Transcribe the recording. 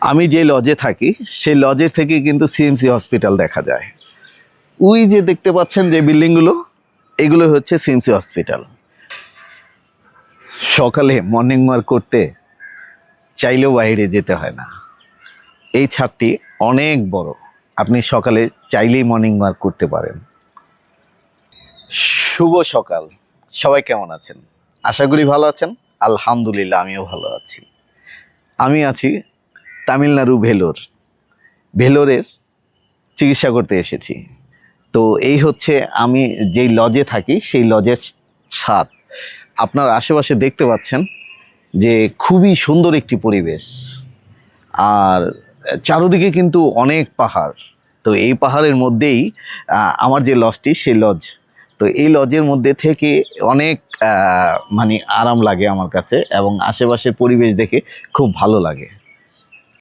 আমি যে লজে থাকি, সেই লজের থেকে কিন্তু সিএমসি হসপিটাল দেখা যায়। ওই যে দেখতে পাচ্ছেন যে বিল্ডিংগুলো, এগুলো হচ্ছে সিএমসি হসপিটাল সকালে মর্নিং ওয়াক করতে চাইলেও বাইরে যেতে হয় না। এই ছাদটি অনেক বড়। আপনি সকালে চাইলেই মর্নিং ওয়াক করতে পারেন। শুভ সকাল। সবাই কেমন আছেন? আশা করি ভালো আছেন। আলহামদুলিল্লাহ, আমিও ভালো আছি। আমি আছি তামিলনাড়ু ভেলোর, ভেলোরের চিকিৎসা করতে এসেছি। তো এই হচ্ছে আমি যেই লজে থাকি, সেই লজের ছাদ আপনার আশেপাশে দেখতে পাচ্ছেন যে খুবই সুন্দর একটি পরিবেশ। আর চারোদিকে কিন্তু অনেক পাহাড়। তো এই পাহাড়ের মধ্যেই আমার যে লজটি, সেই লজ। তো এই লজের মধ্যে থেকে অনেক মানে আরাম লাগে আমার কাছে এবং আশেপাশের পরিবেশ দেখে খুব ভালো লাগে।